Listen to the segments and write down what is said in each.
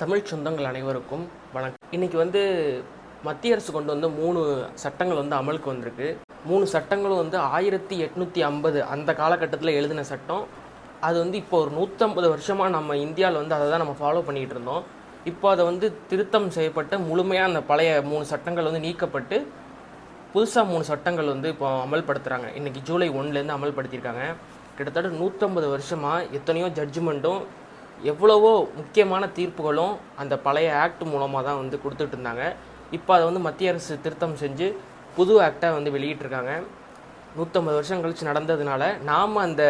தமிழ் சொந்தங்கள் அனைவருக்கும் வணக்கம். இன்றைக்கி வந்து மத்திய அரசு கொண்டு வந்த மூணு சட்டங்கள் வந்து அமலுக்கு வந்திருக்கு. மூணு சட்டங்களும் வந்து ஆயிரத்தி எட்நூற்றி ஐம்பது அந்த காலகட்டத்தில் எழுதின சட்டம். அது வந்து இப்போ ஒரு நூற்றம்பது வருஷமாக நம்ம இந்தியாவில் வந்து அதை தான் நம்ம ஃபாலோ பண்ணிகிட்டு இருந்தோம். இப்போ அதை வந்து திருத்தம் செய்யப்பட்ட முழுமையாக அந்த பழைய மூணு சட்டங்கள் வந்து நீக்கப்பட்டு புதுசாக மூணு சட்டங்கள் வந்து இப்போ அமல்படுத்துகிறாங்க இன்றைக்கி ஜூலை ஒன்றுலேருந்து அமல்படுத்தியிருக்காங்க. கிட்டத்தட்ட நூற்றம்பது வருஷமாக எத்தனையோ ஜட்ஜ்மெண்ட்டும் எவ்வளவோ முக்கியமான தீர்ப்புகளும் அந்த பழைய ஆக்ட் மூலமாக தான் வந்து கொடுத்துட்டு இருந்தாங்க. இப்போ அதை வந்து மத்திய அரசு திருத்தம் செஞ்சு புது ஆக்டை வந்து வெளியிட்டிருக்காங்க. நூற்றம்பது வருஷம் கழிச்சு நடந்ததுனால நாம் அந்த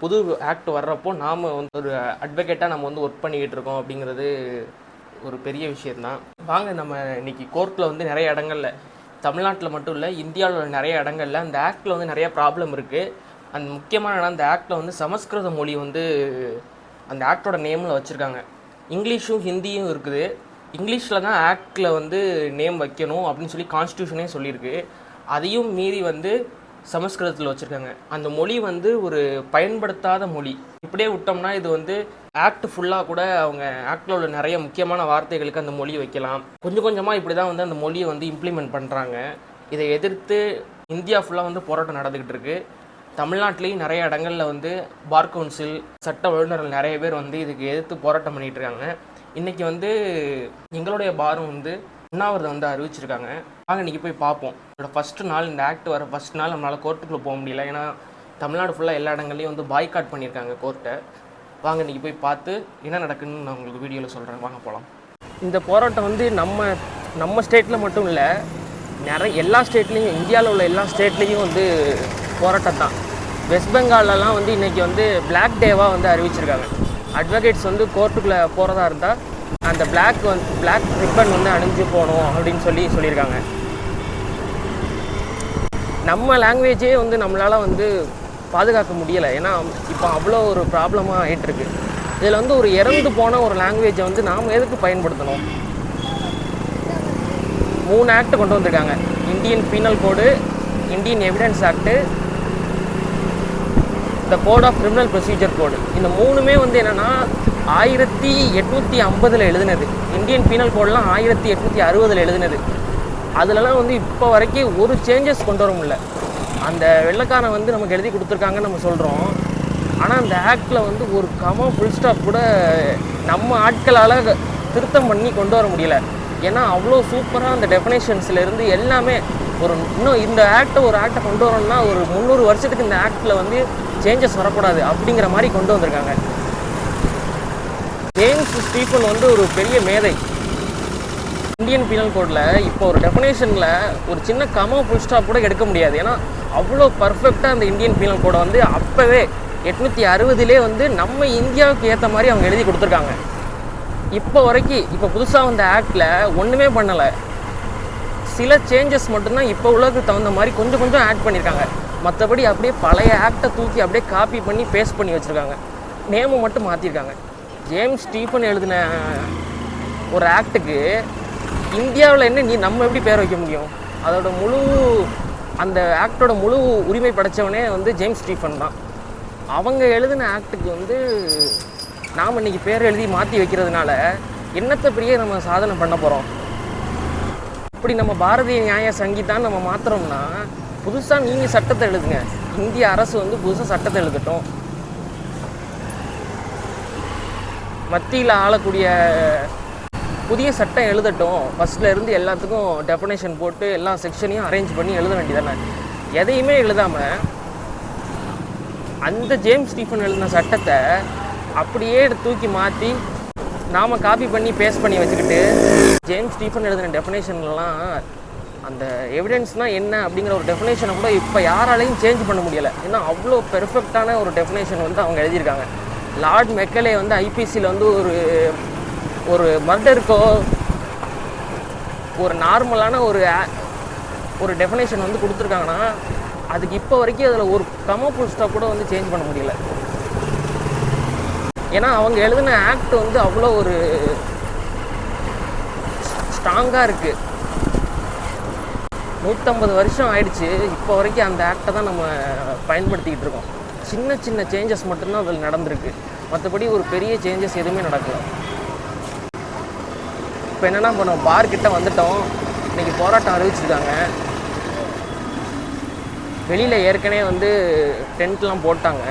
புது ஆக்ட் வர்றப்போ நாம் வந்து ஒரு அட்வொகேட்டாக நம்ம வந்து ஒர்க் பண்ணிக்கிட்டு இருக்கோம் அப்படிங்கிறது ஒரு பெரிய விஷயந்தான் வாங்க நம்ம இன்னைக்கு கோர்ட்டில் வந்து நிறைய இடங்கள்ல தமிழ்நாட்டில் மட்டும் இல்லை இந்தியாவில் உள்ள நிறைய இடங்கள்ல அந்த ஆக்டில் வந்து நிறைய ப்ராப்ளம் இருக்குது அந்த முக்கியமான அந்த ஆக்டில் வந்து சமஸ்கிருத மொழி வந்து அந்த ஆக்டோட நேமில் வச்சுருக்காங்க. இங்கிலீஷும் ஹிந்தியும் இருக்குது. இங்கிலீஷில் தான் ஆக்டில் வந்து நேம் வைக்கணும் அப்படின்னு சொல்லி கான்ஸ்டியூஷனே சொல்லியிருக்கு. அதையும் மீறி வந்து சமஸ்கிருதத்தில் வச்சுருக்காங்க. அந்த மொழி வந்து ஒரு பயன்படுத்தாத மொழி. இப்படியே விட்டோம்னா இது வந்து ஆக்ட் ஃபுல்லாக கூட அவங்க ஆக்டில் உள்ள நிறைய முக்கியமான வார்த்தைகளுக்கு அந்த மொழி வைக்கலாம். கொஞ்சம் கொஞ்சமாக இப்படி தான் வந்து அந்த மொழியை வந்து இம்ப்ளிமெண்ட் பண்ணுறாங்க இதை எதிர்த்து இந்தியா ஃபுல்லாக வந்து போராட்டம் நடந்துக்கிட்டு இருக்குது தமிழ்நாட்டிலையும் நிறைய இடங்களில் வந்து பார் கவுன்சில் சட்ட வல்லுநர்கள் நிறைய பேர் வந்து இதுக்கு எதிர்த்து போராட்டம் பண்ணிகிட்டு இருக்காங்க இன்றைக்கி வந்து எங்களுடைய பாரும் வந்து உண்ணாவிரதம் வந்து அறிவிச்சிருக்காங்க. வாங்க இன்றைக்கி போய் பார்ப்போம். இதோட ஃபஸ்ட்டு நாள் இந்த ஆக்ட் வர ஃபஸ்ட் நாள் நம்மளால் கோர்ட்டுக்குள்ளே போக முடியல. ஏன்னா தமிழ்நாடு ஃபுல்லாக எல்லா இடங்கள்லையும் வந்து பாய்காட் பண்ணியிருக்காங்க கோர்ட்டை வாங்க இன்றைக்கி போய் பார்த்து என்ன நடக்குன்னு நான் உங்களுக்கு வீடியோவில் சொல்கிறேன் வாங்க போகலாம் இந்த போராட்டம் வந்து நம்ம நம்ம ஸ்டேட்டில் மட்டும் இல்லை நிறைய எல்லா ஸ்டேட்லேயும் இந்தியாவில் உள்ள எல்லா ஸ்டேட்லேயும் வந்து போராட்டம் தான் வெஸ்ட் பெங்கால்லலாம் வந்து இன்றைக்கி வந்து பிளாக் டேவாக வந்து அறிவிச்சிருக்காங்க. அட்வொகேட்ஸ் வந்து கோர்ட்டுக்குள்ளே போகிறதா இருந்தால் அந்த பிளாக் வந்து பிளாக் ரிப்பன் வந்து அணிஞ்சு போகணும் அப்படின்னு சொல்லி சொல்லியிருக்காங்க. நம்ம லாங்குவேஜே வந்து நம்மளால் வந்து பாதுகாக்க முடியலை. ஏன்னா இப்போ அவ்வளோ ஒரு ப்ராப்ளமாக ஆகிட்டுருக்கு இதில் வந்து ஒரு இறந்து போன ஒரு லாங்குவேஜை வந்து நாம் எதுக்கு பயன்படுத்தணும்? மூணு ஆக்ட் கொண்டு வந்திருக்காங்க. Indian penal code Indian evidence act the code of criminal procedure code இந்த மூணுமே வந்து என்னென்னா ஆயிரத்தி எட்நூற்றி ஐம்பதில் எழுதுனது. இந்தியன் பீனல் கோடெலாம் ஆயிரத்தி எட்நூற்றி அறுபதில் எழுதுனது. அதுலலாம் வந்து இப்போ வரைக்கும் ஒரு சேஞ்சஸ் கொண்டு வர முடியல. அந்த வெள்ளக்காரன் வந்து நமக்கு எழுதி கொடுத்துருக்காங்கன்னு நம்ம சொல்கிறோம் ஆனால் அந்த ஆக்டில் வந்து ஒரு கம ஃபுல் ஸ்டாப் கூட நம்ம ஆட்களால் திருத்தம் பண்ணி கொண்டு வர முடியல. ஏன்னா அவ்வளோ சூப்பராக அந்த டெஃபினேஷன்ஸ்லேருந்து எல்லாமே ஒரு இன்னும் இந்த ஆக்டை ஒரு ஆக்டை கொண்டு வரோம்னா ஒரு முந்நூறு வருஷத்துக்கு இந்த ஆக்டில் வந்து சேஞ்சஸ் வரக்கூடாது அப்படிங்கிற மாதிரி கொண்டு வந்திருக்காங்க. ஜேம்ஸ் ஸ்டீஃபன் வந்து ஒரு பெரிய மேதை. இந்தியன் பீனல் கோடில் இப்போ ஒரு டெஃபினேஷனில் ஒரு சின்ன கம ஃபுல் ஸ்டாப் கூட எடுக்க முடியாது. ஏன்னா அவ்வளோ பர்ஃபெக்டாக அந்த இந்தியன் பீனல் கோடை வந்து அப்போவே எட்நூற்றி அறுபதுலேயே வந்து நம்ம இந்தியாவுக்கு ஏற்ற மாதிரி அவங்க எழுதி கொடுத்துருக்காங்க. இப்போ வரைக்கும் இப்போ புதுசாக வந்த ஆக்டில் ஒன்றுமே பண்ணலை. சில சேஞ்சஸ் மட்டும்தான் இப்போ உள்ளதுக்கு தகுந்த மாதிரி கொஞ்சம் கொஞ்சம் ஆட் பண்ணியிருக்காங்க மற்றபடி அப்படியே பழைய ஆக்டை தூக்கி அப்படியே காப்பி பண்ணி பேஸ்ட் பண்ணி வச்சுருக்காங்க. நேமை மட்டும் மாற்றிருக்காங்க ஜேம்ஸ் ஸ்டீஃபன் எழுதின ஒரு ஆக்டுக்கு இந்தியாவில் என்ன நீ நம்ம எப்படி பேர் வைக்க முடியும்? அதோட முழு அந்த ஆக்டோட முழு உரிமை படைச்சவனே வந்து ஜேம்ஸ் ஸ்டீஃபன் தான். அவங்க எழுதின ஆக்டுக்கு வந்து நாம் இன்னைக்கு பேர் எழுதி மாற்றி வைக்கிறதுனால என்னத்தை பெரிய நம்ம சாதனை பண்ண போகிறோம் இப்படி நம்ம பாரதிய நியாய சங்கீதான்னு நம்ம மாத்துறோம்னா புதுசாக நீங்கள் சட்டத்தை எழுதுங்க. இந்திய அரசு வந்து புதுசாக சட்டத்தை எழுதட்டும். மத்தியில் ஆளக்கூடிய புதிய சட்டம் எழுதட்டும். ஃபஸ்ட்டில் இருந்து எல்லாத்துக்கும் டெஃபனேஷன் போட்டு எல்லா செக்ஷனையும் அரேஞ்ச் பண்ணி எழுத வேண்டியதானே எதையுமே எழுதாமல் அந்த ஜேம்ஸ் ஸ்டீஃபன் எழுதின சட்டத்தை அப்படியே தூக்கி மாற்றி நாம் காப்பி பண்ணி பேஸ்ட் பண்ணி வச்சுக்கிட்டு ஜேம்ஸ் ஸ்டீஃபன் எழுதின டெஃபினேஷன்லாம் அந்த எவிடன்ஸ்னால் என்ன அப்படிங்கிற ஒரு டெஃபினேஷனை கூட இப்போ யாராலையும் சேஞ்ச் பண்ண முடியலை. ஏன்னா அவ்வளோ பெர்ஃபெக்டான ஒரு டெஃபினேஷன் வந்து அவங்க எழுதியிருக்காங்க. லார்ட் மெக்கலே வந்து ஐபிசியில் வந்து ஒரு ஒரு மர்டருக்கோ ஒரு நார்மலான ஒரு ஒரு டெஃபினேஷன் வந்து கொடுத்துருக்காங்கன்னா அதுக்கு இப்போ வரைக்கும் அதில் ஒரு கம புல் ஸ்டாப் கூட வந்து சேஞ்ச் பண்ண முடியல. ஏன்னா அவங்க எழுதின ஆக்ட் வந்து அவ்வளோ ஒரு ஸ்ட்ராங்காக இருக்குது நூற்றம்பது வருஷம் ஆயிடுச்சு. இப்போ வரைக்கும் அந்த ஆக்டை தான் நம்ம பயன்படுத்திக்கிட்டு இருக்கோம். சின்ன சின்ன சேஞ்சஸ் மட்டும்தான் அதில் நடந்திருக்கு. மற்றபடி ஒரு பெரிய சேஞ்சஸ் எதுவுமே நடக்கல. இப்போ என்னென்னா இப்போ நம்ம பார் கிட்ட வந்துட்டோம். இன்றைக்கி போராட்டம் அறிவிச்சிருக்காங்க. வெளியில் ஏற்கனவே வந்து டென்ட்லாம் போட்டாங்க.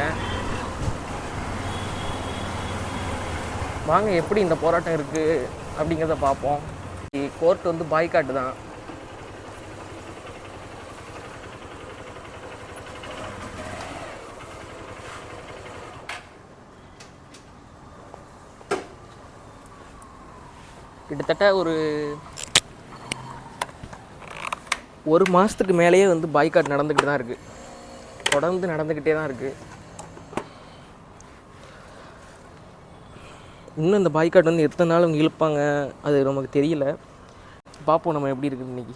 வாங்க எப்படி இந்த போராட்டம் இருக்குது அப்படிங்கிறத பார்ப்போம். கோர்ட் வந்து பாய்காட்டு தான். கிட்டத்தட்ட ஒரு ஒரு மாதத்துக்கு மேலேயே வந்து பாய்காட் நடந்துக்கிட்டு தான் இருக்குது தொடர்ந்து நடந்துக்கிட்டே தான் இருக்குது இன்னும் இந்த பாய்காட் வந்து எத்தனை நாள் அவங்க இழுப்பாங்க அது நமக்கு தெரியல. பார்ப்போம் நம்ம எப்படி இருக்குது இன்னைக்கு.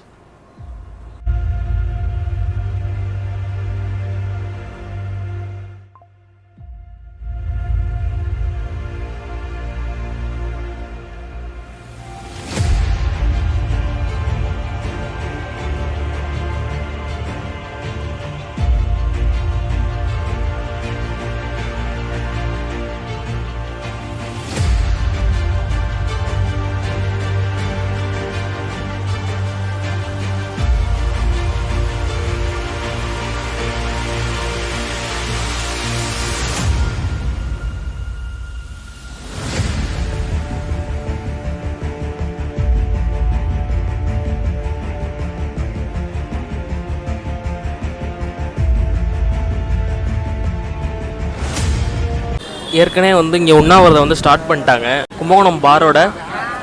ஏற்கனவே வந்து இங்கே உண்ணாவிரதம் வந்து ஸ்டார்ட் பண்ணிட்டாங்க. கும்பகோணம் பாரோட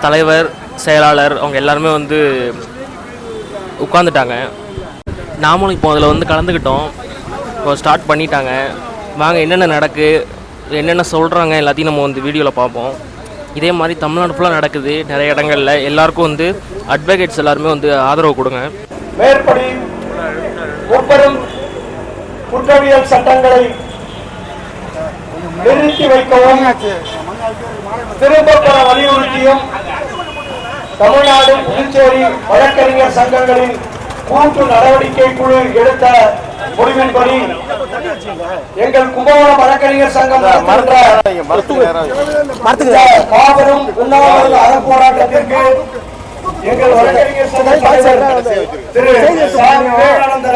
தலைவர் செயலாளர் அவங்க எல்லாருமே வந்து உட்காந்துட்டாங்க நாமளும் இப்போ அதில் வந்து கலந்துக்கிட்டோம். இப்போ ஸ்டார்ட் பண்ணிட்டாங்க. வாங்க என்னென்ன நடக்கு என்னென்ன சொல்கிறாங்க எல்லாத்தையும் நம்ம வந்து வீடியோவில் பார்ப்போம். இதே மாதிரி தமிழ்நாடு ஃபுல்லாக நடக்குது. நிறைய இடங்கள்ல எல்லாருக்கும் வந்து அட்வொகேட்ஸ் எல்லாருமே வந்து ஆதரவு கொடுங்க. மேற்படி முப்பெரும் குற்றவியல் சட்டங்களை நிறுத்தி வைக்கவும். திரும்ப பெற வலியுறுத்தியும் தமிழ்நாடு புதுச்சேரி வழக்கறிஞர் சங்கங்களின் கூட்டு நடவடிக்கை குழு எடுத்த முடிவின்படி எங்கள் கும்பகோணம் வழக்கறிஞர் சங்கம் மாபெரும் உண்ணாவிரத அறப்போராட்டத்திற்கு எங்கள் வழக்கறிஞர் சங்க திரு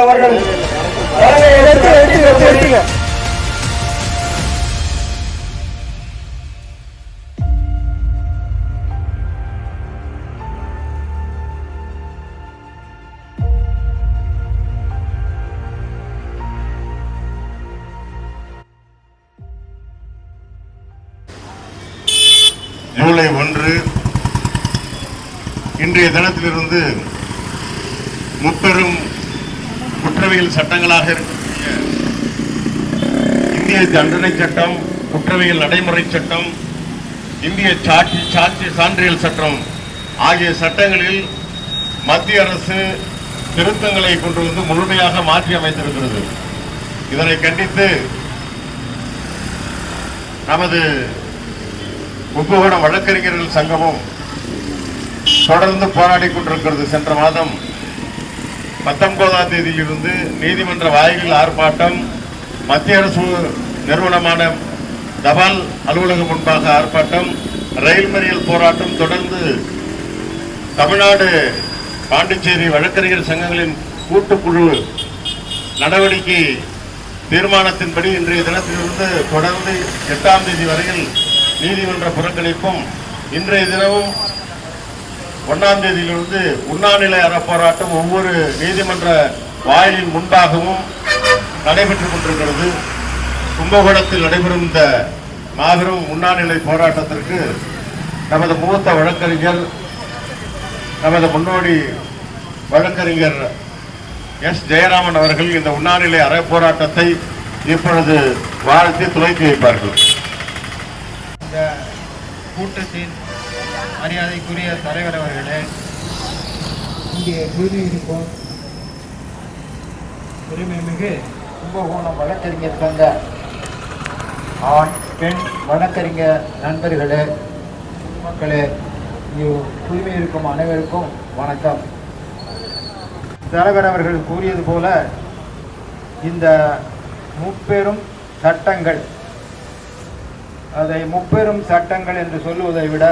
அவர்கள் தினத்திலிருந்து முப்பெரும் குற்றவியல் சட்டங்களாக இருக்கக்கூடிய இந்திய தண்டனை சட்டம் குற்றவியல் நடைமுறை சட்டம் இந்திய சாட்சி சாட்சி சான்றியல் சட்டம் ஆகிய சட்டங்களில் மத்திய அரசு திருத்தங்களை கொண்டு வந்து முழுமையாக மாற்றி அமைத்திருக்கிறது. இதனை கண்டித்து நமது கும்பகோணம் வழக்கறிஞர்கள் சங்கமும் தொடர்ந்து போராடி கொண்டிருக்கிறது சென்ற மாதம் பத்தொன்பதாம் தேதியிலிருந்து நீதிமன்ற வாயிலில் ஆர்ப்பாட்டம் மத்திய அரசு நிறுவனமான தபால் அலுவலகம் முன்பாக ஆர்ப்பாட்டம் ரயில் மறியல் போராட்டம் தொடர்ந்து தமிழ்நாடு பாண்டிச்சேரி வழக்கறிஞர் சங்கங்களின் கூட்டுக்குழு நடவடிக்கை தீர்மானத்தின்படி இன்றைய தினத்திலிருந்து தொடர்ந்து எட்டாம் தேதி வரையில் நீதிமன்ற புறக்கணிப்பும் இன்றைய தினமும் ஒன்றாம் தேதியிலிருந்து உண்ணாநிலை அறப்போராட்டம் ஒவ்வொரு நீதிமன்ற வாயிலின் முன்பாகவும் நடைபெற்றுக் கொண்டிருக்கிறது. கும்பகோணத்தில் நடைபெறும் இந்த மாபெரும் உண்ணாநிலை போராட்டத்திற்கு நமது மூத்த வழக்கறிஞர் நமது முன்னோடி வழக்கறிஞர் எஸ். ஜெயராமன் அவர்கள் இந்த உண்ணாநிலை அறை போராட்டத்தை இப்பொழுது வாழ்த்தி துவக்கி வைப்பார்கள். இந்த கூட்டத்தின் மரியாதைக்குரிய தலைவர் அவர்களே இங்கே கூறியிருப்போம் பெருமைமிகு கும்பகோணம் வழக்கறிஞர் சங்க ஆண் பெண் வழக்கறிஞர் நண்பர்களே மக்களே இங்கு தூய்மை இருக்கும் அனைவருக்கும் வணக்கம். தலைவர் அவர்கள் கூறியது போல இந்த முப்பெரும் சட்டங்கள் அதை முப்பெரும் சட்டங்கள் என்று சொல்லுவதை விட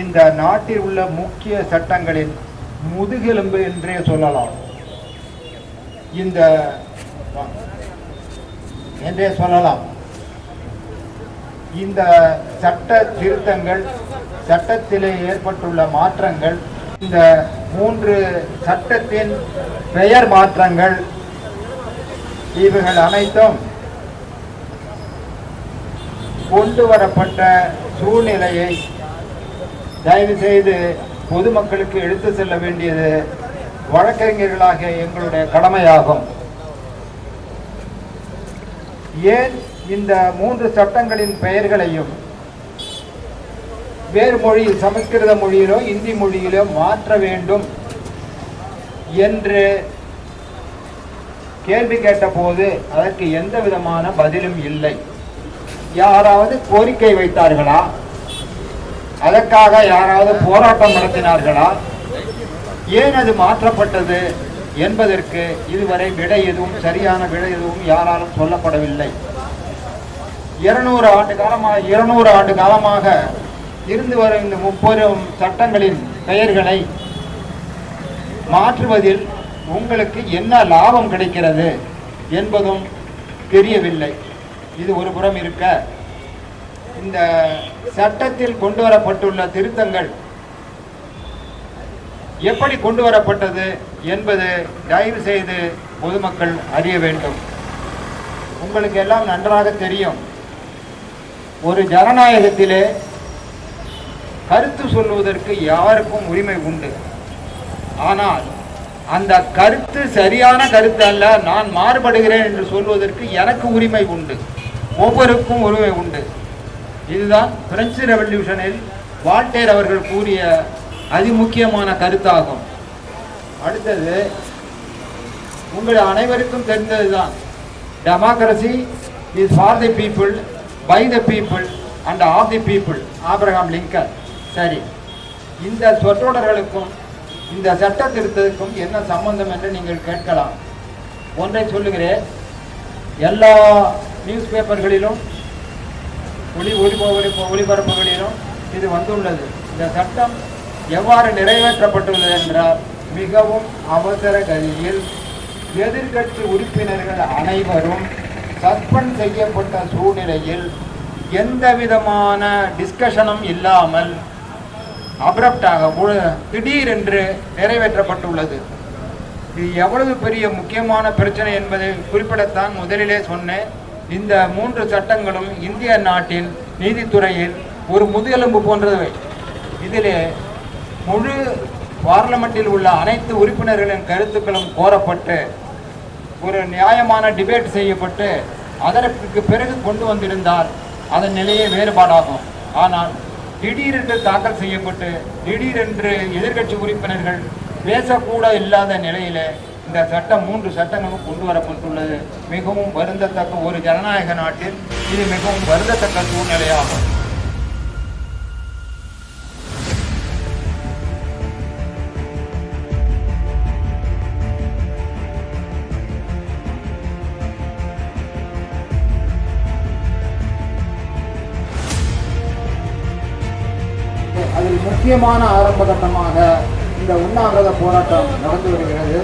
இந்த நாட்டில் உள்ள முக்கிய சட்டங்களின் முதுகெலும்பு என்றே சொல்லலாம். இந்த என்றே சொல்லலாம். இந்த சட்ட திருத்தங்கள் சட்டத்திலே ஏற்பட்டுள்ள மாற்றங்கள் இந்த மூன்று சட்டத்தின் பெயர் மாற்றங்கள் இவைகள் அனைத்தும் கொண்டு வரப்பட்ட சூழ்நிலையை தயவு செய்து பொதுமக்களுக்கு எடுத்து செல்ல வேண்டியது வழக்கறிஞர்களாக எங்களுடைய கடமையாகும். ஏன் இந்த மூன்று சட்டங்களின் பெயர்களையும் வேறு மொழியில் சமஸ்கிருத மொழியிலோ இந்தி மொழியிலோ மாற்ற வேண்டும் என்று கேள்வி கேட்டபோது அதற்கு எந்த விதமான பதிலும் இல்லை. யாராவது கோரிக்கை வைத்தார்களா? அதற்காக யாராவது போராட்டம் நடத்தினார்களா? ஏன் அது மாற்றப்பட்டது என்பதற்கு இதுவரை விடை எதுவும் சரியான விடை எதுவும் யாராலும் சொல்லப்படவில்லை. இருநூறு ஆண்டு காலமாக இருநூறு ஆண்டு காலமாக இருந்து வரும் இந்த முப்பது சட்டங்களின் பெயர்களை மாற்றுவதில் உங்களுக்கு என்ன லாபம் கிடைக்கிறது என்பதும் தெரியவில்லை. இது ஒரு புறம் இருக்க. இந்த சட்டத்தில் கொண்டு வரப்பட்டுள்ள திருத்தங்கள் எப்படி கொண்டு வரப்பட்டது என்பது தயவு செய்து பொதுமக்கள் அறிய வேண்டும். உங்களுக்கு எல்லாம் நன்றாக தெரியும். ஒரு ஜனநாயகத்திலே கருத்து சொல்லுவதற்கு யாருக்கும் உரிமை உண்டு. ஆனால் அந்த கருத்து சரியான கருத்து அல்ல நான் மாறுபடுகிறேன் என்று சொல்வதற்கு எனக்கு உரிமை உண்டு. ஒவ்வொருக்கும் உரிமை உண்டு. இதுதான் பிரெஞ்சு ரெவல்யூஷனில் வால்டேர் அவர்கள் கூறிய அதிமுக்கியமான கருத்தாகும். அடுத்தது உங்கள் அனைவருக்கும் தெரிந்ததுதான். Democracy is for the people by the people and of the people Abraham Lincoln சரி. இந்த சொற்றொடர்களுக்கும் இந்த சட்ட திருத்தத்துக்கும் என்ன சம்பந்தம் என்று நீங்கள் கேட்கலாம். ஒன்றை சொல்லுகிறேன். எல்லா நியூஸ் பேப்பர்களிலும் ஒளி ஒளிப ஒளி- ஒளிபரப்புகளிலும் இது வந்துள்ளது. இந்த சட்டம் எவ்வாறு நிறைவேற்றப்பட்டுள்ளது என்றால் மிகவும் அவசர கதியில் எதிர்கட்சி உறுப்பினர்கள் அனைவரும் சஸ்பெண்ட் செய்யப்பட்ட சூழ்நிலையில் எந்த விதமான டிஸ்கஷனும் இல்லாமல் அப்ரப்டாக திடீரென்று நிறைவேற்றப்பட்டுள்ளது. இது எவ்வளவு பெரிய முக்கியமான பிரச்சனை என்பதை குறிப்பிடத்தான் முதலிலே சொன்னேன். இந்த மூன்று சட்டங்களும் இந்திய நாட்டின் நீதித்துறையில் ஒரு முதுகெலும்பு போன்றவை. இதிலே முழு பார்லமெண்டில் உள்ள அனைத்து உறுப்பினர்களின் கருத்துக்களும் கோரப்பட்டு ஒரு நியாயமான டிபேட் செய்யப்பட்டு அதற்கு பிறகு கொண்டு வந்திருந்தால் அதன் நிலையே வேறுபாடாகும். ஆனால் திடீரென்று தாக்கல் செய்யப்பட்டு திடீரென்று எதிர்க்கட்சி உறுப்பினர்கள் பேசக்கூட இல்லாத நிலையிலே இந்த சட்டம் மூன்று சட்டங்களும் கொண்டு வரப்பட்டுள்ளது மிகவும் வருந்தத்தக்க ஒரு ஜனநாயக நாட்டில் இது மிகவும் வருந்தத்தக்க சூழ்நிலையாகும். அதில் முக்கியமான ஆரம்ப கட்டமாக இந்த உண்ணாவிரத போராட்டம் நடந்து வருகிறது.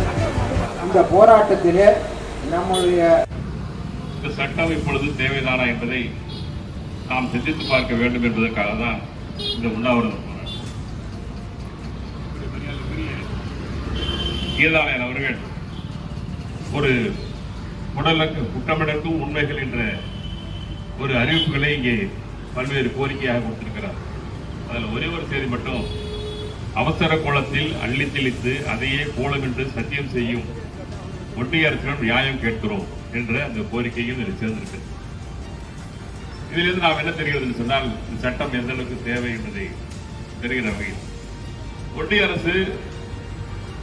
இந்த போராட்டத்திலே நம்முடைய சட்டம் இப்பொழுது தேவைதானா என்பதை நாம் சிந்தித்து பார்க்க வேண்டும் என்பதற்காக தான் இந்த உண்ணாவிரதம் போராட்டம். அவர்கள் ஒரு உடலுக்கு குற்றமிடக்கும் உண்மைகள் என்ற ஒரு அறிவிப்புகளை இங்கே பல்வேறு கோரிக்கையாக கொடுத்திருக்கிறார். அதில் ஒரே ஒரு செய்தி மட்டும் அவசர கோலத்தில் அள்ளி தெளித்து அதையே கோலமின்று சத்தியம் செய்யும் ஒன்றிய அரசிடம் நியாயம் கேட்கிறோம் என்ற அந்த கோரிக்கையும் இதில் சேர்ந்திருக்கு இதிலிருந்து நாம் என்ன தெரிகிறது என்று சொன்னால் இந்த சட்டம் எந்த அளவுக்கு தேவை என்பதை தெரிகிற வகையில். ஒன்றிய அரசு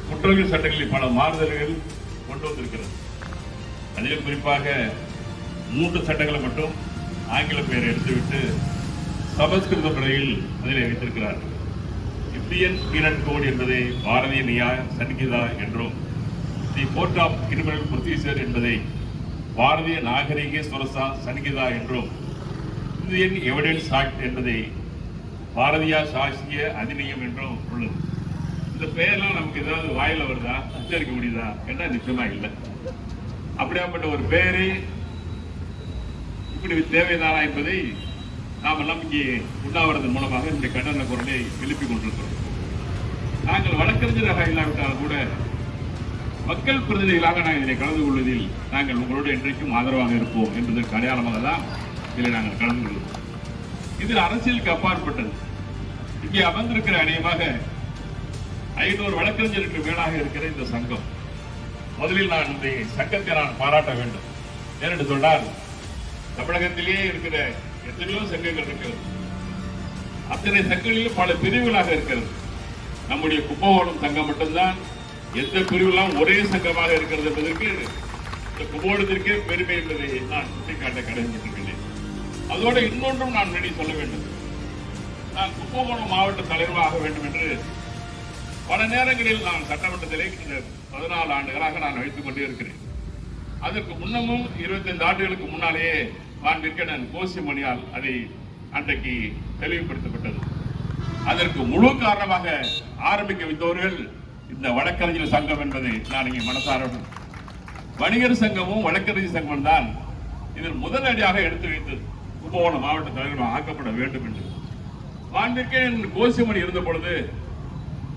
குற்றவியல் சட்டங்களில் பல மாறுதல்கள் கொண்டு வந்திருக்கிறது. அதிலும் குறிப்பாக மூன்று சட்டங்களை மட்டும் ஆங்கில பெயரை எடுத்துவிட்டு சமஸ்கிருத முறையில் அதில் வைத்திருக்கிறார்கள் இந்தியன் பீனட் கோட் என்பதை பாரதிய நியாய சன்கிதா என்றும் the court of criminal procedure என்பதை பாரதிய நாகரிக சுரசா சன்கிதா என்றும் இந்தியன் எவிடன்ஸ் ஆக்ட் என்பதை பாரதியார் சாசிய அதிநியம் என்றும் உள்ளது. இந்த பெயர்லாம் நமக்கு ஏதாவது வாயில் வருதா? உச்சரிக்க முடியுதா? என்ன நிச்சயமா இல்லை. அப்படியாப்பட்ட ஒரு பெயரை இப்படி தேவைதானா என்பதை நாம் எல்லாம் இங்கே உண்ணாவிரதன் மூலமாக இந்த கண்டன குரலை எழுப்பிக் கொண்டிருக்கிறோம். நாங்கள் வழக்கறிஞராக இல்லாவிட்டால் கூட மக்கள் பிரதிநிதிகளாக நாங்கள் இதில் கலந்து கொள்வதில் நாங்கள் உங்களோடு என்றைக்கும் ஆதரவாக இருப்போம் என்பதற்கு அடையாளமாக தான் இதில் நாங்கள் கலந்து கொள்வோம் இதில் அரசியலுக்கு அப்பாற்பட்டது. இங்கே அமர்ந்திருக்கிற அநேகமாக ஐநூறு வழக்கறிஞருக்கு மேலாக இருக்கிற இந்த சங்கம். முதலில் நான் இந்த சங்கத்தை நான் பாராட்ட வேண்டும். ஏனென்று சொன்னால் தமிழகத்திலேயே இருக்கிற எத்தனையோ சங்கங்கள் இருக்கிறது. அத்தனை சங்கங்களிலும் பல பிரிவுகளாக இருக்கிறது. நம்முடைய கும்பகோணம் சங்கம் மட்டும்தான் எந்த பிரிவுலாம் ஒரே சங்கமாக இருக்கிறது என்பதற்கு இந்த கும்பகோணத்திற்கே பெருமை என்பதை நான் சுட்டிக்காட்ட கடமைப்பட்டிருக்கிறேன். அதோடு இன்னொன்றும் நான் வெளியே சொல்ல வேண்டும். நான் கும்பகோணம் மாவட்ட தலைவராக வேண்டும் என்று பல நேரங்களில் நான் சட்டமன்றத்திலே இந்த பதினாலு ஆண்டுகளாக நான் வைத்துக் கொண்டே இருக்கிறேன். அதற்கு முன்னமும் 25 ஆண்டுகளுக்கு முன்னாலேயே மாண்பிற்க கோசி கோசிமணியால் அதை அன்றைக்கு தெளிவுபடுத்தப்பட்டது. அதற்கு முழு காரணமாக ஆரம்பிக்க வைத்தவர்கள் இந்த வழக்கறிஞர் சங்கம் என்பதை நான் இங்கே மனசார வணிகர் சங்கமும் வழக்கறிஞர் சங்கமும் தான் இதில் முதலடியாக எடுத்து வைத்து கும்பகோணம் மாவட்ட தலைவர்கள் ஆக்கப்பட வேண்டும் என்று. மாண்பிற்கே கோசிமணி இருந்த பொழுது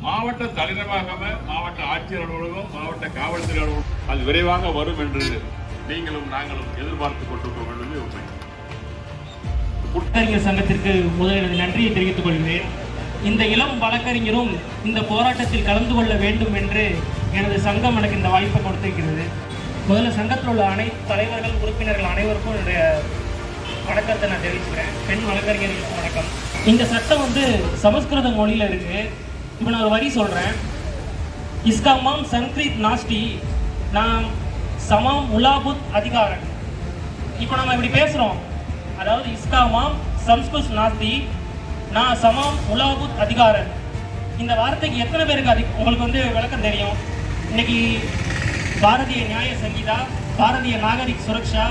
மாவட்ட தலைவராக மாவட்ட ஆட்சியர் அலுவலகம் மாவட்ட காவல்துறை அலுவலகம் அது விரைவாக வரும் என்று நீங்களும் நாங்களும் எதிர்பார்த்துக் கொண்டிருக்க வேண்டும் உண்மை. சங்கத்திற்கு முதலில் நன்றியை தெரிவித்துக் கொள்கிறேன். இந்த இளம் வழக்கறிஞரும் இந்த போராட்டத்தில் கலந்து கொள்ள வேண்டும் என்று எனது சங்கம் எனக்கு இந்த வாய்ப்பை கொடுத்திருக்கிறது. முதல்ல சங்கத்தில் உள்ள அனைத்து தலைவர்கள் உறுப்பினர்கள் அனைவருக்கும் என்னுடைய வணக்கத்தை நான் தெரிவிச்சுக்கிறேன். பெண் வழக்கறிஞர்களுக்கு வணக்கம். இந்த சட்டம் வந்து சமஸ்கிருத மொழியில் இருக்கு. இப்போ நான் ஒரு வரி சொல்கிறேன் இஸ்காமாம் சன்கிரித் நாஸ்டி நாம் சமாம் உலாபுத் அதிகாரன். இப்போ நம்ம இப்படி பேசுகிறோம் அதாவது இஸ்காமாம் சம்ஸ்குஸ் நாஸ்தி நான் சமாம் உலாபுத் அதிகாரன். இந்த வார்த்தைக்கு எத்தனை பேருக்கு அது உங்களுக்கு வந்து விளக்கம் தெரியும்? இன்னைக்கு பாரதிய நியாய சங்கீதா பாரதிய நாகரிக் சுரக்ஷா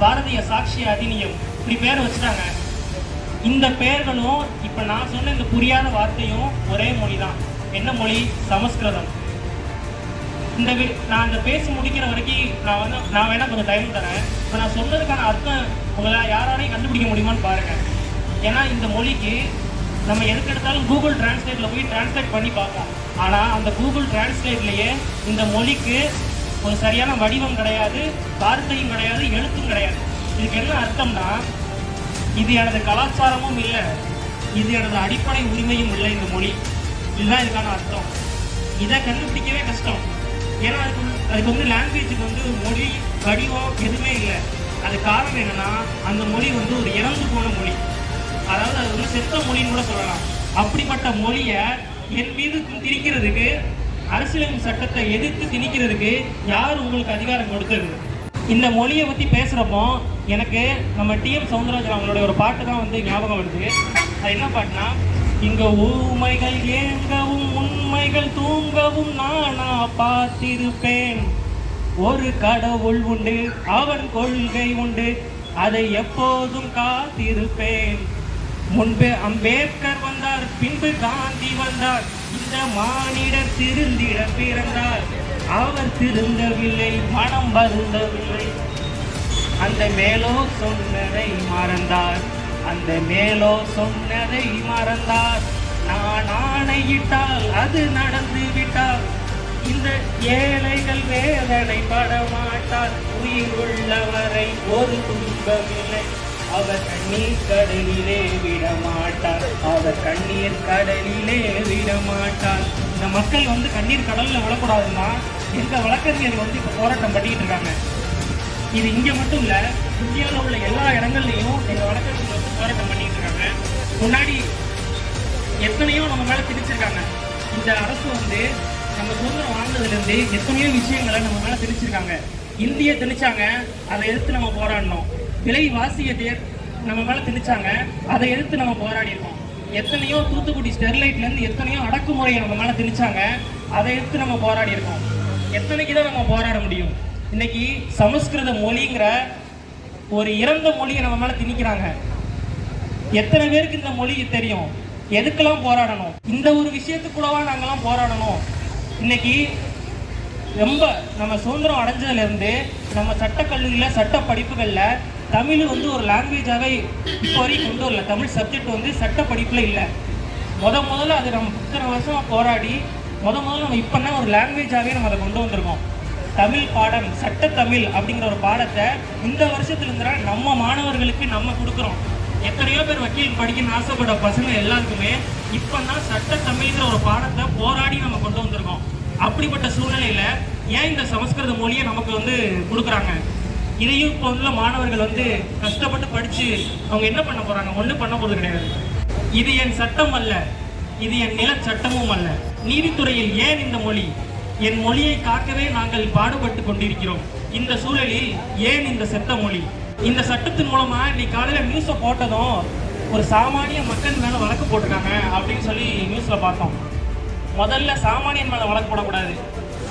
பாரதிய சாட்சிய அதிநியம். இப்படி பேர் வச்சுட்டாங்க. இந்த பெயர்களும் இப்போ நான் சொன்ன இந்த புரியாத வார்த்தையும் ஒரே மொழி தான் என்ன மொழி? சமஸ்கிருதம். இந்த நான் இந்த பேசி முடிக்கிற வரைக்கும் நான் வந்து நான் வேணால் கொஞ்சம் டைம் தரேன். இப்போ நான் சொன்னதுக்கான அர்த்தம் உங்களால் யாராலையும் கண்டுபிடிக்க முடியுமான்னு பாருங்கள் ஏன்னா இந்த மொழிக்கு நம்ம எதுக்கு எடுத்தாலும் கூகுள் டிரான்ஸ்லேட்டில் போய் டிரான்ஸ்லேட் பண்ணி பார்ப்போம் ஆனால் அந்த கூகுள் டிரான்ஸ்லேட்லேயே இந்த மொழிக்கு ஒரு சரியான வடிவம் கிடையாது வார்த்தையும் கிடையாது எழுத்தும் கிடையாது. இதுக்கு என்ன அர்த்தம்னா இது எனது கலாச்சாரமும் இல்லை இது எனது அடிப்படை உரிமையும் இல்லை இந்த மொழி. இதுதான் இதுக்கான அர்த்தம். இதை கண்டுபிடிக்கவே கஷ்டம். ஏன்னா அதுக்கு வந்து- அதுக்கு வந்து லாங்குவேஜுக்கு வந்து மொழி வடிவம் எதுவுமே இல்லை. அது காரணம் என்னன்னா அந்த மொழி வந்து ஒரு இறந்து போன மொழி. அதாவது அது வந்து செத்த மொழின்னு கூட சொல்லலாம். அப்படிப்பட்ட மொழியை என் மீது திணிக்கிறதுக்கு அரசியலமைப்பு சட்டத்தை எதிர்த்து திணிக்கிறதுக்கு யார் உங்களுக்கு அதிகாரம் கொடுத்தது? இந்த மொழியை பற்றி பேசுகிறப்போ எனக்கு நம்ம டிஎம் சவுந்தரராஜன் அவங்களுடைய ஒரு பாட்டு தான் வந்து ஞாபகம் வருது. அது என்ன பாட்டுனா இங்கே ஊமைகள் ஏங்கவும் உண்மைகள் தூங்கவும் நானா பார்த்திருப்பேன். ஒரு கடவுள் உண்டு அவன் கொள்கை உண்டு அதை எப்போதும் காத்திருப்பேன். முன்பு அம்பேத்கர் வந்தார் பின்பு காந்தி வந்தார். இந்த மானிடர் திருந்திட பிறந்தார். அவர் திருந்தவில்லை மனம் வருந்தவில்லை. அந்த மேலோ சொன்னதை மறந்தார். அந்த மேலோ சொன்னதை மறந்தார். நான் ஆணையிட்டால் அது நடந்து விட்டால் இந்த ஏழைகள் வேதனை படமாட்டார் உயிர் உள்ளவரை ஒரு துன்பமில்லை அவர் கண்ணீர் கடலிலே விடமாட்டார். அவர் கண்ணீர் கடலிலே விடமாட்டார். இந்த மக்கள் வந்து கண்ணீர் கடலில் விழக்கூடாதுன்னா எங்க வழக்கறிஞர் வந்து இப்போ போராட்டம் பண்ணிட்டு இருக்காங்க. இது இங்க மட்டும் இல்ல இந்தியாவில் உள்ள எல்லா இடங்கள்லையும் எங்க வழக்கறிஞர்கள் வந்து போராட்டம் பண்ணிட்டு இருக்காங்க. முன்னாடி எத்தனையோ நம்ம மேல திணிச்சிருக்காங்க. இந்த அரசு வந்து நம்ம சுதந்திரம் வாழ்ந்ததுலேருந்து எத்தனையோ விஷயங்களை நம்ம மேலே திணிச்சிருக்காங்க. இந்திய திணிச்சாங்க அதை எதிர்த்து நம்ம போராடணும். விலைவாசியை தேர் நம்ம மேல திணிச்சாங்க. அதை எதிர்த்து நம்ம போராடி இருக்கோம் எத்தனையோ தூத்துக்குடி ஸ்டெர்லைட்ல இருந்து எத்தனையோ அடக்குமுறையை நம்ம மேல திணிச்சாங்க. அதை எதிர்த்து நம்ம போராடி இருக்கோம் எத்தனைக்கு தான் நம்ம போராட முடியும்? இன்னைக்கு சமஸ்கிருத மொழிங்கிற ஒரு இறந்த மொழியை நம்ம மேல திணிக்கிறாங்க. எத்தனை பேருக்கு இந்த மொழி தெரியும்? எதுக்கெல்லாம் போராடணும்? இந்த ஒரு விஷயத்துக்குள்ளவா நாங்கெல்லாம் போராடணும்? இன்னைக்கு ரொம்ப நம்ம சுதந்திரம் அடைஞ்சதுலேருந்து நம்ம சட்டக்கல்லூரியில் சட்ட படிப்புகளில் தமிழ் வந்து ஒரு லாங்குவேஜாகவே இப்போ வரைக்கும் கொண்டு வரல. தமிழ் சப்ஜெக்ட் வந்து சட்ட படிப்பில் இல்லை. முத முதல்ல அது நம்ம இத்தனை வருஷமாக போராடி முத முதல்ல நம்ம இப்போனா ஒரு லாங்குவேஜாகவே நம்ம அதை கொண்டு வந்திருக்கோம். தமிழ் பாடம் சட்ட தமிழ் அப்படிங்கிற ஒரு பாடத்தை இந்த வருஷத்துலேருந்து நம்ம மாணவர்களுக்கு நம்ம கொடுக்குறோம். எத்தனையோ பேர் வக்கீல் படிக்கணும்னு ஆசைப்பட்ட பசங்க எல்லாருக்குமே இப்போ தான் சட்ட தமிழ்ங்கிற ஒரு பாடத்தை போராடி நம்ம கொண்டு வந்திருக்கோம். அப்படிப்பட்ட சூழ்நிலையில் ஏன் இந்த சமஸ்கிருத மொழியை நமக்கு வந்து கொடுக்குறாங்க? இதையும் இப்போ உள்ள மாணவர்கள் வந்து கஷ்டப்பட்டு படிச்சு அவங்க என்ன பண்ண போறாங்க? ஒன்றும் பண்ண போறது கிடையாது. இது என் சட்டம் அல்ல. இது என் நில சட்டமும் அல்ல. நீதித்துறையில் ஏன் இந்த மொழி? என் மொழியை காக்கவே நாங்கள் பாடுபட்டு கொண்டிருக்கிறோம். இந்த சூழலில் ஏன் இந்த செத்த மொழி? இந்த சட்டத்தின் மூலமா இன்னைக்கு காலையில நியூஸை போட்டதும் ஒரு சாமானிய மக்கள் மேல வழக்கு போட்டிருக்காங்க அப்படின்னு சொல்லி நியூஸ்ல பார்த்தோம். முதல்ல சாமானியன் மேல வழக்கு போடக்கூடாது.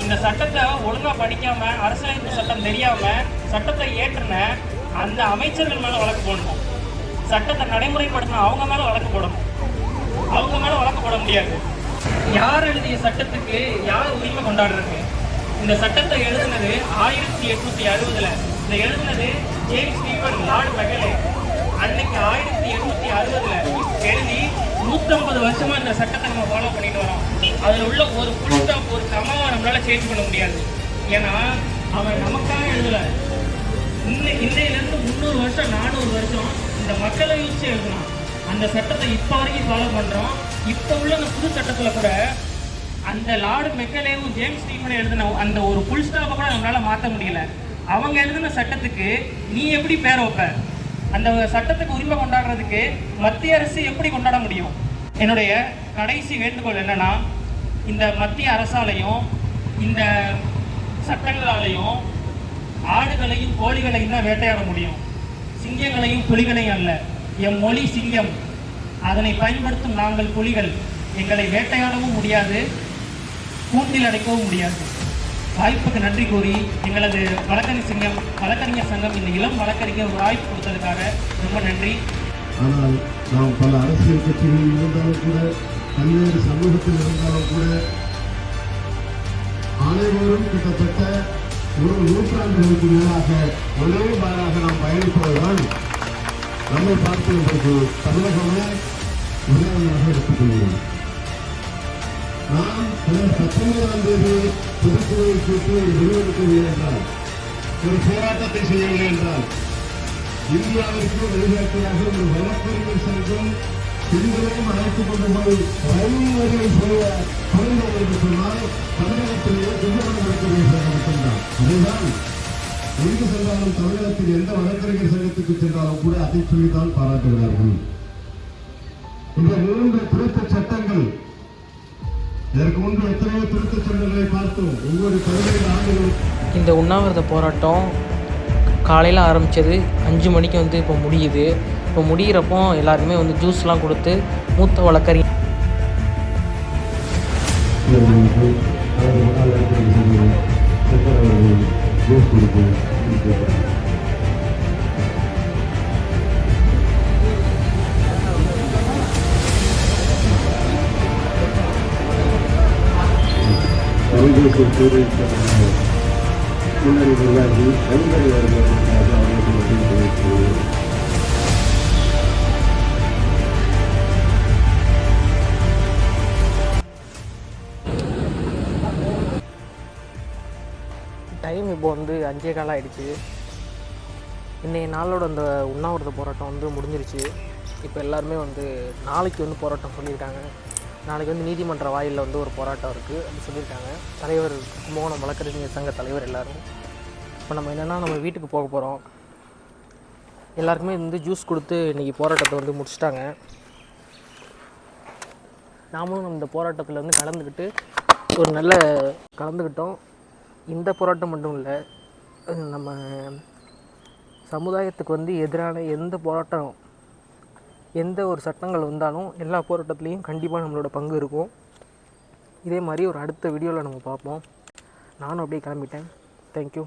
இந்த சட்டத்தை ஒழுங்காக படிக்காம அரசியலமைப்பு சட்டம் தெரியாம சட்டத்தை ஏற்றின அந்த அமைச்சர்கள் மேலே வழக்கு போடணும். சட்டத்தை நடைமுறைப்படுத்தின அவங்க மேலே வழக்கு போடணும். அவங்க மேலே வழக்கு போட முடியாது. யார் எழுதிய சட்டத்துக்கு யார் உரிமை கொண்டாடுறது? இந்த சட்டத்தை எழுதுனது ஆயிரத்தி எட்நூத்தி அறுபதுல. இந்த எழுதுனது ஜேம்ஸ் ஸ்டீவன் லார்டு மெகலே. அன்னைக்கு ஆயிரத்தி எட்நூத்தி அறுபதுல எழுதி நூற்றம்பது வருஷமா இந்த சட்டத்தை நம்ம ஃபாலோ பண்ணிட்டு வரோம். அதுல உள்ள ஒரு புல் ஸ்டாப் ஒரு கமாவை நம்மளால சேஞ்ச் பண்ண முடியாது. ஏன்னா அவன் நமக்காக எழுதலை இன்னை இன்னையிலேருந்து முந்நூறு வருஷம் நானூறு வருஷம் இந்த மக்களை யூஸ் எழுதணும் அந்த சட்டத்தை இப்போ வரைக்கும் ஃபாலோ பண்ணுறோம் இப்போ உள்ள அந்த புது சட்டத்தில் கூட அந்த லார்டு மெக்கலேவும் ஜேம்ஸ் ஸ்டீஃபனும் எழுதின அந்த ஒரு புல் ஸ்டாப்பை கூட நம்மளால மாற்ற முடியல. அவங்க எழுதின சட்டத்துக்கு நீ எப்படி பேர் வைப்ப? அந்த சட்டத்துக்கு உரிமை கொண்டாடுறதுக்கு மத்திய அரசு எப்படி கொண்டாட முடியும்? என்னுடைய கடைசி வேண்டுகோள் என்னன்னா இந்த மத்திய அரசாலையும் இந்த சட்டங்களாலையும் ஆடுகளையும் கோழிகளையும் தான் வேட்டையாட முடியும். சிங்கங்களையும் புலிகளையும் அல்ல எம் மொழி சிங்கம். அதனை பயன்படுத்தும் நாங்கள் புலிகள். எங்களை வேட்டையாடவும் முடியாது கூண்டில் அடைக்கவும் முடியாது. வாய்ப்புக்கு நன்றி கூறி எங்களது வழக்கறிஞர் சங்கம் வழக்கறிஞர் சங்கம் இந்த இளம் வழக்கறிஞர் ஒரு வாய்ப்பு கொடுத்ததுக்காக ரொம்ப நன்றி. ஆனால் நாம் பல அரசியல் கட்சிகளில் இருந்தாலும் கூட பல்வேறு சமூகத்தில் இருந்தாலும் கூட அனைவரும் கிட்டத்தட்ட ஒரு நூற்றாண்டுகளுக்கு மேலாக ஒரே மாறாக நாம் பயணிப்பதுதான் நம்மை பார்த்து இன்றைக்கு தமிழகமே உதாரணமாக எடுத்துக்கொள்கிறோம் நாம் கடந்த பத்தொன்பதாம் தேதி புதுக்குழுவை கூட்டி ஒரு முடிவெடுக்கவில்லை என்றால் ஒரு போராட்டத்தை செய்யவில்லை என்றால் இந்தியாவிற்கு வழிகாட்டியாக ஒரு வழக்கறிஞர் சங்கம் பெண்களையும் அழைத்துக் கொண்டு போய் ரயில் வகையில் செய்ய குறைந்தது என்று சொன்னால் தமிழகத்திலேயே கும்பகோணம் நடக்கக்கூடிய சங்கம் மட்டும்தான் அதுதான் எங்கு சென்றாலும் தமிழகத்தில் எந்த வழக்கறிஞர் சங்கத்துக்கு சென்றாலும் கூட அதை சொல்லித்தான் பாராட்டுகிறார்கள் இந்த மூன்று திருத்தச் சட்டங்கள் இதற்கு முன்பு எத்தனையோ திருத்தச் சட்டங்களை பார்த்தோம். ஒவ்வொரு பதினைந்து ஆண்டுகளும். இந்த உண்ணாவிரத போராட்டம் காலையில் ஆரம்பித்தது அஞ்சு மணிக்கு வந்து இப்போ முடியுது. இப்போ முடிகிறப்போ எல்லாருமே வந்து ஜூஸ்லாம் கொடுத்து மூத்த வழக்கறிஞர் முன்னாடி அவர்களுக்கு மட்டும் தெரிவித்துள்ளது டைம் இப்போ வந்து அஞ்சே காலம் ஆகிடுச்சு இன்றைய நாளோட அந்த உண்ணாவிரத போராட்டம் வந்து முடிஞ்சிருச்சு. இப்போ எல்லாருமே வந்து நாளைக்கு வந்து போராட்டம் சொல்லியிருக்காங்க. நாளைக்கு வந்து நீதிமன்ற வாயிலில் வந்து ஒரு போராட்டம் இருக்குது அப்படி சொல்லியிருக்காங்க. தலைவர் கும்பகோணம் வழக்கறிஞர் சங்க தலைவர் எல்லாரும். இப்போ நம்ம என்னென்னா நம்ம வீட்டுக்கு போக போகிறோம் எல்லாருக்குமே வந்து ஜூஸ் கொடுத்து இன்றைக்கி போராட்டத்தை வந்து முடிச்சிட்டாங்க. நாமளும் இந்த போராட்டத்தில் வந்து கலந்துக்கிட்டு ஒரு நல்ல கலந்துக்கிட்டோம் இந்த போராட்டம் மட்டும் இல்லை நம்ம சமுதாயத்துக்கு வந்து எதிரான எந்த போராட்டம் எந்த ஒரு சட்டங்கள் வந்தாலும் எல்லா போராட்டத்துலேயும் கண்டிப்பாக நம்மளோட பங்கு இருக்கும். இதே மாதிரி ஒரு அடுத்த வீடியோவில் நம்ம பார்ப்போம். நானும் அப்படியே கிளம்பிட்டேன். தேங்க்யூ